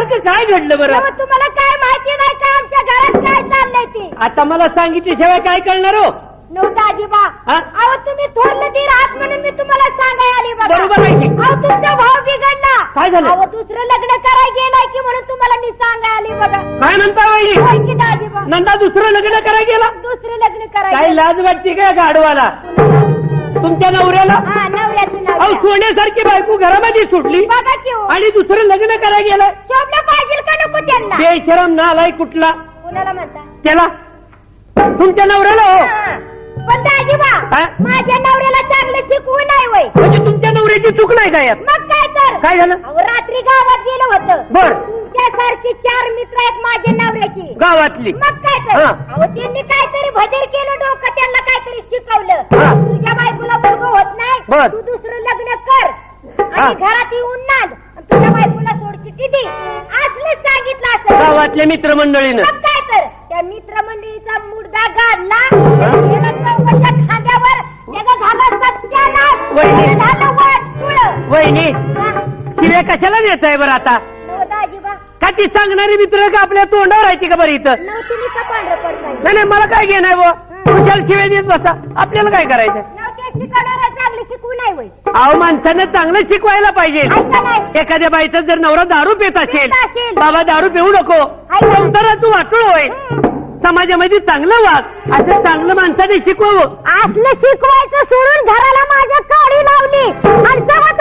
बरं? तेव्हा तुम्हाला काय माहिती नाही का आमच्या घरात काय चाललंय ते? आता मला सांगितल्याशिवाय काय कळणार हो? नव्हतं आजीबा. हा? अहो तुम्ही थोरलं म्हणून मी तुम्हाला सांगाय आली बघा. बरोबर आहे की. अहो तुमचा भाव बिघडला. काय झालं? अहो दुसरं लग्न कराय गेलाय की म्हणून तुम्हाला मी सांगाय आली बघा. काय म्हणता वहिनी होय की दाजीबा? नंदा दुसरं लग्न करायला गेला? दुसरं लग्न काय लाज वाटते काय गाडवाला तुमच्या नवऱ्याला? हा नवऱ्याचं नाव अहो घ्या. सोन्यासारखी बायको घरामध्ये सुटली. बघा की हो. आणि दुसरं लग्न करायला गेलाय. शोभलं पाहिजे का नको त्यांना? बेशरम नालाय कुठला? कुणाला म्हणता? त्याला? तुमच्या नवऱ्याला हो. हा. पण दाजीबा हा? माझ्या नवऱ्याला चांगलं शिकवू नाही वय. म्हणजे तुमच्या नवऱ्याची चूक नाही का यात? मग काय काय झालं? अहो, रात्री गावात गेलं होतं बर. तुमच्यासारखी चार मित्र आहेत माझ्या नवऱ्याची गावातली मग काय तर हा. अहो त्यांनी काहीतरी भजर केलं डोकं त्यांना काहीतरी शिकवलं हा. तुझ्या बायकोला मुलगा होत नाही. तू दुसरं लग्न कर हा. आणि घरात येऊन नांद आणि तुझ्या बायकोला सोड चिठ्ठी दे असलं सांगितलं असं गावातल्या मित्रमंडळीनं मग काय तर त्या मित्रमंडळीचा मुर्दा गाडला चौकाच्या खांद्यावर त्याचा झाला सत्यानाश वहिनी. त्याचं झालं. शिव्या कशाला नेत आहे बरं आता? अजिबा का ती सांगणारी मित्र का आपल्या तोंडावर आहे ती का बरं इथं? नव्हती मी का पांढरं पडताय? नाही नाही मला काय घेणार बुवा? खुशाल शिव्या देत बसा. आपल्याला काय करायचं नव्हते शिकवणारा चांगले शिकवू नाही होय. अहो माणसानं चांगलं शिकवायला पाहिजे. नाही. एखाद्या बाईचा जर नवरा दारू पित असेल पित असेल. बाबा दारू पिऊ नको. ऐका. संसाराचं वाटोळ होय. समाजामध्ये चांगलं वाग असं चांगलं माणसाने शिकवावं. असलं शिकवायचं सोडून घराला माझ्या काडी लावली. आणि घरला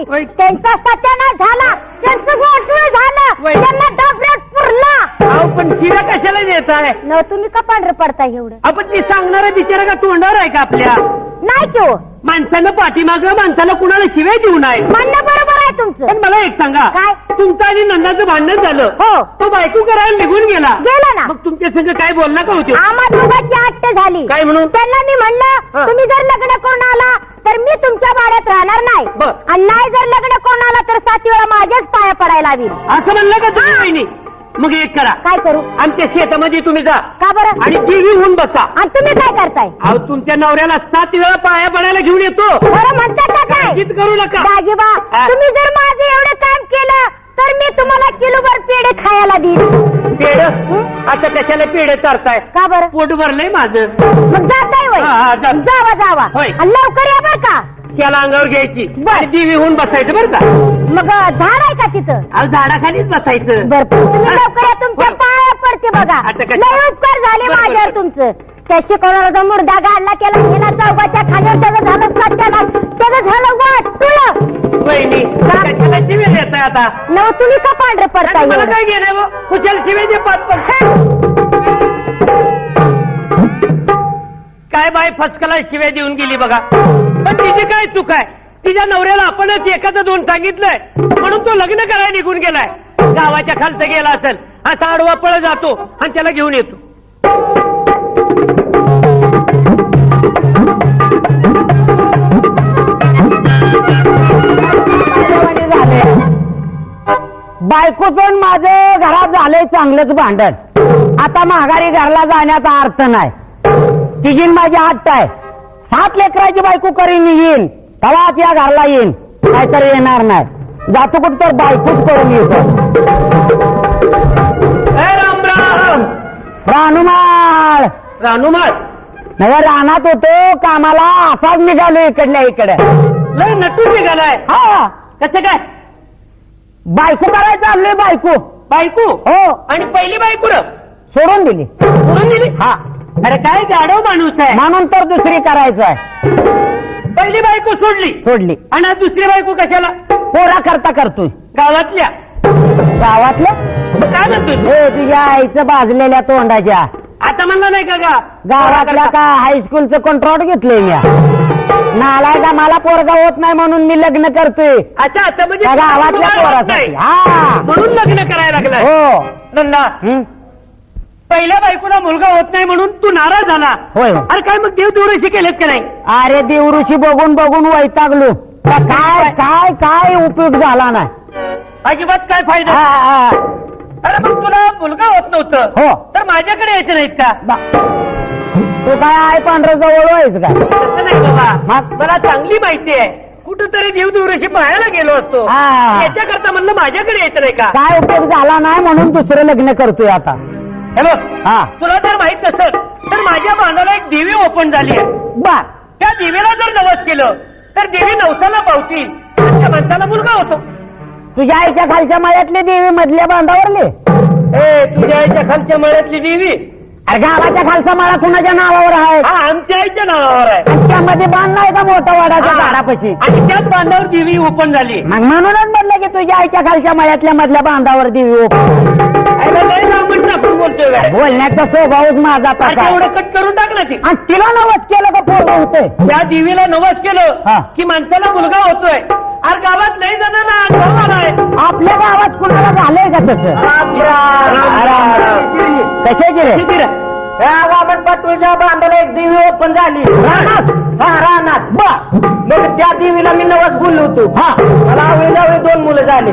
लागली त्यांचा सत्यानाश झाला. त्यांचं वाटूळ झालं. वै. त्यांना डबऱ्यात पुरला. अहो पण शिव्या कशाला देत आहे न तुम्ही का पांढरं पडताय एवढं? आपण ती सांगणारा बिचारा का तोंडावर आहे का आपल्या? नाही हो माणसानं पाठीमागं माणसाला कुणाला शिव्या देऊ नये. म्हणणं बरोबर आहे तुमचं. पण मला एक सांगा. काय? तुमचं आणि नंदाचं भांडण झालं. हो. तो बायको करायला निघून गेला. गेला ना. मग तुमच्या संग काय बोलला का होते? आम्हा दोघांची आट्ट झाली. काय म्हणून? त्यांना मी म्हणलं हा. तुम्ही जर लग्न करून आला तर मी तुमच्या भाड्यात राहणार नाही. बर. आणि नाही जर लग्न आला तर सात वेळा माझ्याच पाया पडायला हवी. असं म्हणलं का तुम्ही वहिनी? मग एक करा. काय करू? आमच्या शेतामध्ये तुम्ही जा. का बरं? आणि देवी होऊन बसा. आणि तुम्ही काय करताय? अहो तुमच्या नवऱ्याला सात वेळा पाया पडायला घेऊन येतो. बरं म्हणतात का काय? काळजीच करू नका. दाजीबा हा. तुम्ही जर माझं एवढं काम केलं तर मी तुम्हाला किलोभर पेढे खायला देईन. पेड आता कशाला पेड चारताय? का बरं? पोट भरलंय माझं. मग जाताय वय हा, हा, जा. जावा जावा. होय. आणि लवकर या बर का. त्याला अंगावर घ्यायची. बर. आणि देवी होऊन बसायचं बरं का. मग अं, झाड आहे का तिथं? अहो झाडाखालीच बसायचं. बर तुम्ही. लवकर या तुमच्या. पाया पडते बघा. आता कशा- लय उपकार झाले बर, बर, माझ्यावर बर. तुमचं. त्या शिकवणारा मुर्दा गाडला त्याला गेला चौकाच्या खाण्यावर त्याचं झालं सत्यानाश. त्याचं झालं वाट तुला. वहिनी कशाला शिवे देत आता? नव तुम्ही का पांढरं पडताय मला? काय घेणं कुशाल शिवे दे पाच काय बाय फसकला शिव्या देऊन गेली बघा. पण तिची काय चूक आहे? तिच्या नवऱ्याला आपणच एखादं दोन सांगितलंय. म्हणून तो लग्न करायला निघून गेलाय. गावाच्या खालत गेला असेल असा आडवा पळ जातो आणि त्याला घेऊन येतो. बायकोचं माझं घरात झालंय चांगलंच भांडण. आता माघारी घरला जाण्याचा अर्थ नाही. तिघीन माझी हट्ट आहे. सात लेकराची बायको करीन येईन तेव्हाच या घरला येईन. नाहीतर येणार नाही. जातो कुठं तर बायकोच करून येतो. राम राम. रानुमाळ. रानुमाळ. नव्या रानात होतो कामाला असाच निघालो इकडल्या इकडे. लय नटून निघालाय. हा. कसं काय? बायको करायचं चाललोय बायको. बायको? हो. आणि पहिली बायको र? सोडून दिली. सोडून दिली? हा. अरे काय गाडव माणूस आहे. म्हणून तर दुसरी करायचं आहे. पहिली बायको सोडली. सोडली. आणि आज दुसरी बायको कशाला? पोरा करता करतोय. गावातल्या. गावातल्या? काय म्हणतोय तू? हे तुझ्या आईचं भाजलेल्या तोंडाच्या. आता म्हणलं नाही का गा? गावातल्या का हायस्कूलचं कॉन्ट्रॅक्ट घेतलंय मी? नालाय का मला पोरगा होत नाही म्हणून मी लग्न करतोय. अच्छा अच्छा म्हणजे त्या गावातल्या तुम्हाला होत पोरासाठी. नाही. हा. म्हणून लग्न करायला लागलाय? हो. नंदा हं? पहिल्या बायकोला मुलगा होत नाही म्हणून तू नाराज झाला. होय. अरे काय मग देव देवरेशी केलेत का नाही? अरे देवऋषी बघून बघून वैतागलो. तर काय काय काय उपयोग झाला नाही. अजिबात काय फायदा? हा, हा. अरे मग तुला मुलगा होत नव्हतं. हो. तर माझ्याकडे यायचं नाहीत का? तू काय आहे पांढरं जवळ व्हायचं का तसं नाही बाबा. मग? मला चांगली माहिती आहे. कुठं कुठं तरी देव दिवशी पाहायला गेलो असतो. हा. याच्याकरता म्हणलं माझ्याकडे यायचं नाही का? काय उपयोग झाला नाही म्हणून दुसरं लग्न करतोय आता. हे बघ हा. तुला जर माहीत नसेल तर माझ्या बांधाला एक देवी ओपन झाली आहे. बर त्या देवीला जर नवस केलं तर देवी नवसाला पावतील. आणि त्या माणसाला मुलगा होतो. तुझ्या आईच्या खालच्या मळ्यातली देवी मधल्या बांधावरली. ए तुझ्या आईच्या खालच्या मळ्यातली देवी? अरे गावाच्या खालचा मळा कुणाच्या नावावर आहे? हा आमच्या आईच्या नावावर आहे. आणि त्यामध्ये बांध नाही का मोठा वडाच्या. झाडापाशी? आणि त्याच बांधावर देवी ओपन झाली. मग म्हणूनच म्हटलं की तुझ्या आईच्या खालच्या मळ्यातल्या मधल्या बांधावर देवी उभी. आईला लय लांबट टाकून बोलतोय काय? बोलण्याचा स्वभावच माझा आहे. तेवढं कट करून टाक ना ते. आणि तिला नवस केलं का पोरं होतंय? त्या देवीला नवस केलं. की माणसाला मुलगा होतोय. अरे गावात लय जणांना अनुभव आलाय. आपल्या गावात कुणाला झालंय का तसं? किती रे? गावात बांधाला एक देवी ओपन झाली. रानात? हा रानात. बर मग त्या देवीला मी नवस बोललो होतो. हा. मला आवळी जावळी दोन मुलं झाली.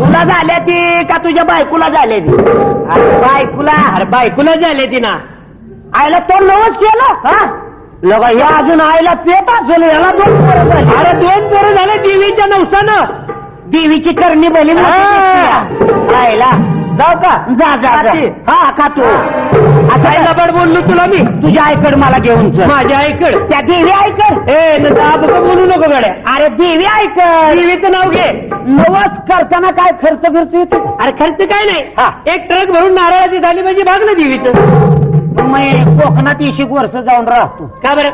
तुला झाल्या ती का तुझ्या बायकोला झाल्या ती? अरे बायकोला? अरे बायकोला झाले ती ना. आईला तो नवस केला? हा. लगा अजून आईला पेट असेल याला दोन पोरं झाली. अरे दोन पोरं झाले देवीच्या नवसानं. देवीची करणी बली आईला जाऊ का? जा जा जा. हा का तू. असं काय? लबाड बोललो तुला मी. तुझ्या आईकड मला घेऊन चल. माझ्या आईकड? त्या देवी ऐकड ए बोलू नको गड्या? अरे देवी ऐकड देवीचं नाव घे. नवस करताना काय खर्च खर्च येतो? अरे खर्च काय हा. नाही एक ट्रक भरून नारळाची झाली पाहिजे भागलं देवीचं. मी कोकणात इशिक वर्ष जाऊन राहतो. का बरं?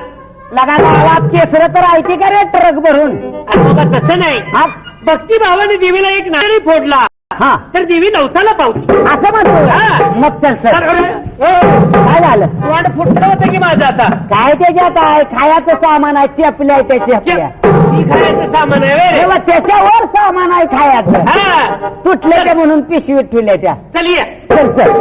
लगा गावात केसर तर ऐकते का रे ट्रक भरून? अरे बाबा तसं नाही. हा? भक्ती भावाने देवीला एक नारळी फोडला. हा. तर देवी नवसाला पावती. असं म्हणतो हा. मग चल सर तर- ए, काय झालं? वाट फुटलं होतं की माझं आता? काय त्याच्यात आहे? खायचं सामान आहे चपल्या आहे त्याच्या ती खायचं सामान आहे रे. तेव्हा त्याच्यावर सामान आहे खायचं. हा. तुटले ते म्हणून पिशवीत ठेवल्या त्या. चल ये. चल चल.